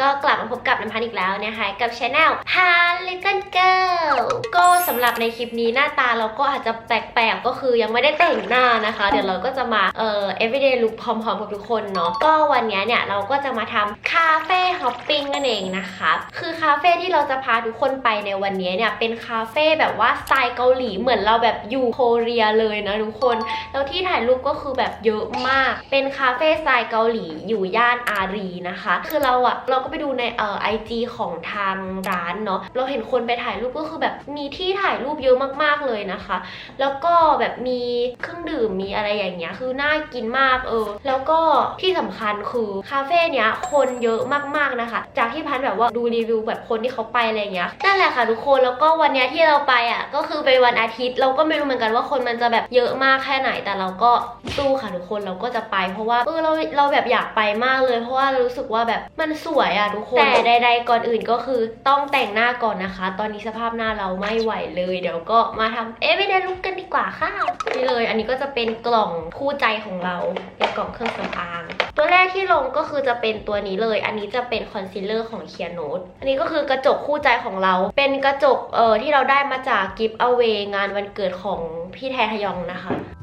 ก็กลับมาพบกับน้ำพันธ์อีกแล้วนะคะกับช anel พา Little Girl ก็สำหรับในคลิปนี้หน้าตาเราก็อาจจะแปลกๆก็คือยังไม่ได้แต่งหน้านะคะ เดี๋ยวเราก็จะมาเอ่อ everyday look พร้อมๆกับทุกคนเนาะก็วันนี้เนี่ยเราก็จะมาทำคาเฟ่ฮอปปิ้งนั่นเองนะคะคือคาเฟ่ที่เราจะพาทุกคนไปในวันนี้เนี่ยเป็นคาเฟ่แบบว่าสไตล์เกาหลีเหมือนเราแบบอยู่โคเรียเลยนะทุกคนแล้วที่ถ่ายรูปก็คือแบบเยอะมาก เป็นคาเฟ่สไตล์เกาหลีอยู่ย่านอารีนะคะ คือเราอะเราราก็ไปดูในเอ่อไอจีของทางร้านเนาะเราเห็นคนไปถ่ายรูปก็คือแบบมีที่ถ่ายรูปเยอะมากๆเลยนะคะ แล้วก็แบบมีเครื่องดื่มมีอะไรอย่างเงี้ยคือน่ากินมากเออ แล้วก็ที่สำคัญคือคาเฟ่เนี้ยคนเยอะมากๆนะคะ จากที่พันแบบว่าดูรีวิวแบบคนที่เขาไปอะไรเงี้ยนั่นแหละค่ะทุกคนแล้วก็วันเนี้ยที่เราไปอะก็คือเป็นวันอาทิตย์ เราก็ไม่รู้เหมือนกันว่าคนมันจะแบบเยอะมากแค่ไหนแต่เราก็สู้ค่ะทุกคนเราก็จะไป เพราะว่าเออเราเราแบบอยากไปมากเลย เพราะว่ารู้สึกว่าแบบมันสวยอะทุกคน แต่ใดๆก่อนอื่นก็คือต้องแต่งหน้าก่อนนะคะ ตอนนี้สภาพหน้าเราไม่ไหวเลย เดี๋ยวก็มาทำเอ๊ะไม่ได้ลุกกันดีกว่าค่ะนี่เลย อันนี้ก็จะเป็นกล่องคู่ใจของเราเป็นกล่องเครื่องสำอางตัวแรกที่ลงก็คือจะเป็นตัวนี้เลย อันนี้จะเป็นคอนซีลเลอร์ของเคียโนตอันนี้ก็คือกระจกคู่ใจของเรา เป็นกระจกเอ่อที่เราได้มาจากกิฟต์เอาเวงานวันเกิดของพี่แททยองนะคะ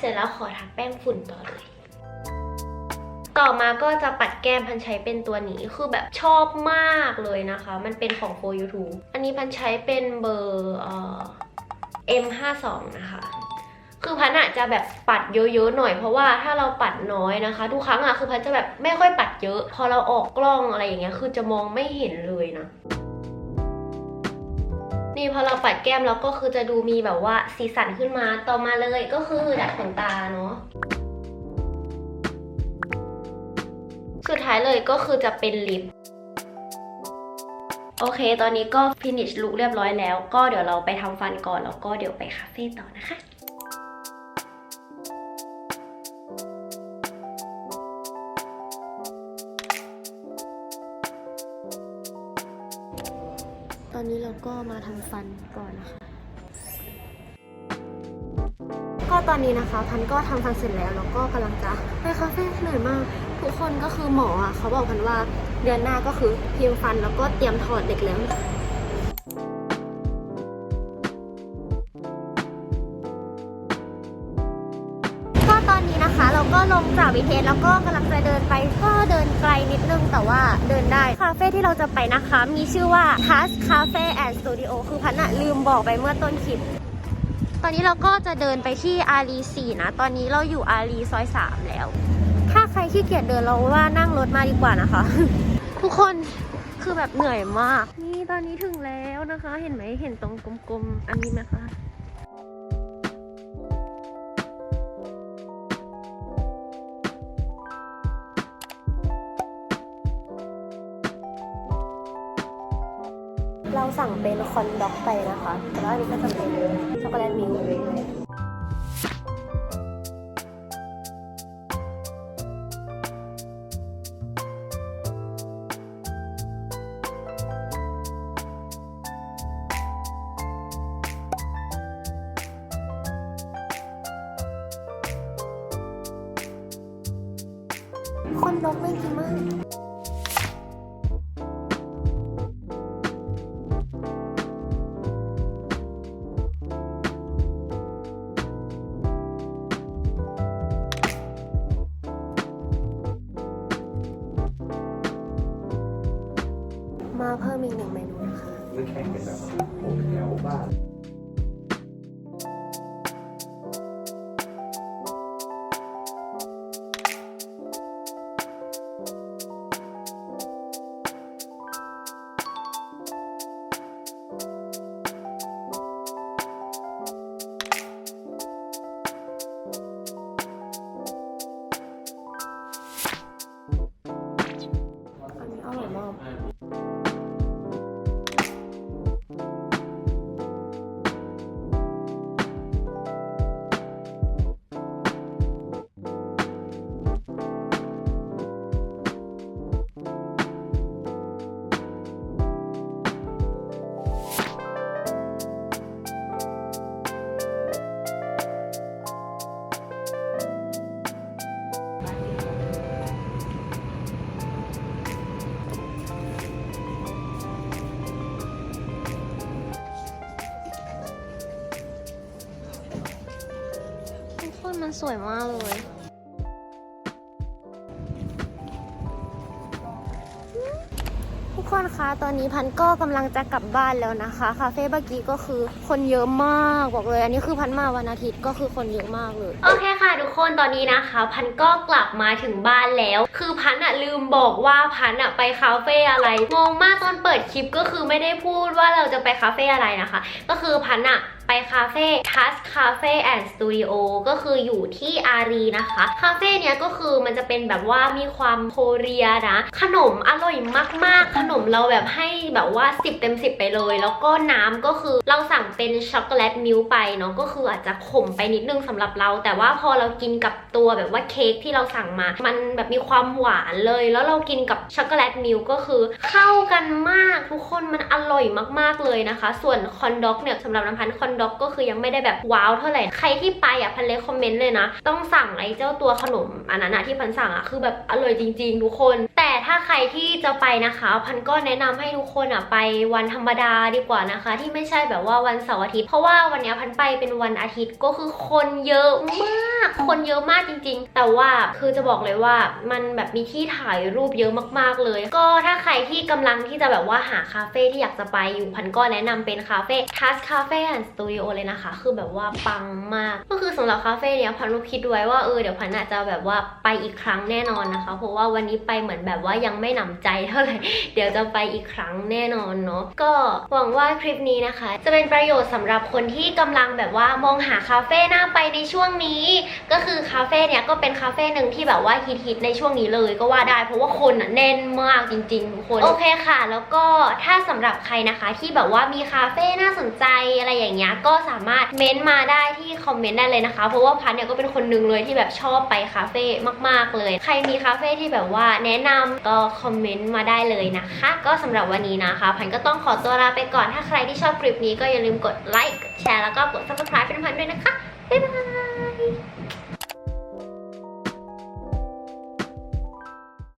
เสร็จแล้วขอทาแป้งฝุ่นต่อเลย ต่อมาก็จะปัดแก้มพันใช้เป็นตัวนี้คือแบบชอบมากเลยนะคะ มันเป็นของ for YouTube อันนี้พันใช้เป็นเบอร์เอ่อ M52 นะคะ คือพันอะจะแบบปัดเยอะๆหน่อยเพราะว่าถ้าเราปัดน้อยนะคะ ทุกครั้งอะคือพันจะแบบไม่ค่อยปัดเยอะ พอเราออกกล้องอะไรอย่างเงี้ยคือจะมองไม่เห็นเลยนะ นี่พอเราปัดแก้มเราก็คือจะดูมีแบบว่าสีสันขึ้นมาต่อมาเลยก็คือดัดขนตาเนาะสุดท้ายเลยก็คือจะเป็นลิปโอเค ตอนนี้ก็ finish ลุกเรียบร้อยแล้ว ก็เดี๋ยวเราไปทำฟันก่อน แล้วก็เดี๋ยวไปคาเฟ่ต่อนะคะ ตอนนี้เราก็มาทำฟันก่อนนะคะ ก็ตอนนี้นะคะพันก็ทำฟันเสร็จแล้วแล้วก็กำลังจะไปคาเฟ่เหนื่อยมาก ทุกคนก็คือหมออะเขาบอกพันว่าเดือนหน้าก็คือพิมพ์ฟันแล้วก็เตรียมถอดเด็กแล้ว ลงจากวิเทสแล้วก็กำลังจะเดินไปก็เดินไกลนิดนึงแต่ว่าเดินได้คาเฟ่ที่เราจะไปนะคะ มีชื่อว่า Task Cafe and Studio คือพันอะลืมบอกไปเมื่อต้นคลิป ตอนนี้เราก็จะเดินไปที่อารีสี่นะ ตอนนี้เราอยู่อารีซอยสามแล้ว ถ้าใครขี้เกียจเดินเราว่านั่งรถมาดีกว่านะคะ ทุกคนคือแบบเหนื่อยมาก นี่ตอนนี้ถึงแล้วนะคะ เห็นไหมเห็นตรงกลมๆ อันนี้ไหมคะ เราสั่งเป็นคอนด็อกไปนะคะ แต่ว่าอันนี้ก็จะเป็นช็อกโกแลตมิลค์คอนด็อกไม่ดีมาก มาเพิ่มอีกหนึ่งเมนูนะคะไม่แข่งกันแบบโอ้แถวบ้านอันนี้อร่อยมาก สวยมากเลย ทุกคนคะ ตอนนี้พันก็กำลังจะกลับบ้านแล้วนะคะ คาเฟ่เมื่อกี้ก็คือคนเยอะมากบอกเลย อันนี้คือพันมาวันอาทิตย์ก็คือคนเยอะมากเลย โอเคค่ะ กคนตอนนี้นะคะ พันก็กลับมาถึงบ้านแล้ว คือพันอะลืมบอกว่าพันอะไปคาเฟ่อะไรงงมากตอนเปิดคลิปก็คือไม่ได้พูดว่าเราจะไปคาเฟ่อะไรนะคะ ก็คือพันอะไปคาเฟ่ Touch Cafe and Studio ก็คืออยู่ที่อารีนะคะ คาเฟ่เนี้ยก็คือมันจะเป็นแบบว่ามีความโคเรียนะ ขนมอร่อยมากๆ ขนมเราแบบให้แบบว่า 10 เต็ม 10 ไปเลย แล้วก็น้ำก็คือเราสั่งเป็นช็อกโกแลตมิลค์ไปเนาะก็คืออาจจะขมไปนิดนึงสำหรับเรา แต่ว่าพอเรากินกับตัวแบบว่าเค้กที่เราสั่งมา มันแบบมีความหวานเลย แล้วเรากินกับช็อกโกแลตมิลค์ก็คือ เข้ากันมากทุกคนมันอร่อยมากๆเลยนะคะ ส่วนคอนด็อกเนี่ยสำหรับน้ำพันคอนด็อกก็คือยังไม่ได้แบบว้าวเท่าไหร่ ใครที่ไปอะพันเลคคอมเมนต์เลยนะ ต้องสั่งไอ้เจ้าตัวขนมอันนั้นอะที่พันสั่งอะคือแบบอร่อยจริง ๆ ทุกคน ถ้าใครที่จะไปนะคะ พันก็แนะนำให้ทุกคนอะไปวันธรรมดาดีกว่านะคะ ที่ไม่ใช่แบบว่าวันเสาร์อาทิตย์เพราะว่าวันเนี้ยพันไปเป็นวันอาทิตย์ก็คือคนเยอะมาก คนเยอะมากจริง ๆ แต่ว่าคือจะบอกเลยว่ามันแบบมีที่ถ่ายรูปเยอะมากๆเลย ก็ถ้าใครที่กำลังที่จะแบบว่าหาคาเฟ่ที่อยากจะไปอยู่พันก็แนะนำเป็นคาเฟ่ Touch Cafe and Studio เลยนะคะ คือแบบว่าปังมาก ก็คือสำหรับคาเฟ่เนี้ยพันก็คิดไว้ว่าเออเดี๋ยวพันอาจจะแบบว่าไปอีกครั้งแน่นอนนะคะ เพราะว่าวันนี้ไปเหมือนแบบว่ายังไม่หนำใจเท่าไหร่ เดี๋ยวจะไปอีกครั้งแน่นอนเนาะ ก็หวังว่าคลิปนี้นะคะ จะเป็นประโยชน์สำหรับคนที่กำลังแบบว่ามองหาคาเฟ่น่าไปในช่วงนี้ ก็คือคาเฟ่เนี้ยก็เป็นคาเฟ่หนึ่งที่แบบว่าฮิตๆในช่วงนี้เลยก็ว่าได้ เพราะว่าคนอะแน่นมากจริงๆทุกคน โอเคค่ะ แล้วก็ถ้าสำหรับใครนะคะ ที่แบบว่ามีคาเฟ่น่าสนใจอะไรอย่างเงี้ย ก็สามารถเม้นต์มาได้ที่คอมเมนต์ได้เลยนะคะ เพราะว่าพันเนี่ยก็เป็นคนหนึ่งเลยที่แบบชอบไปคาเฟ่มาก ๆเลย ใครมีคาเฟ่ที่แบบว่าแนะนำก็คอมเมนต์มาได้เลยนะคะ ก็สำหรับวันนี้นะคะ พันก็ต้องขอตัวลาไปก่อนถ้าใครที่ชอบคลิปนี้ก็อย่าลืมกดไลค์กดแชร์แล้วก็กด subscribe เป็นพันด้วยนะคะบ๊ายบาย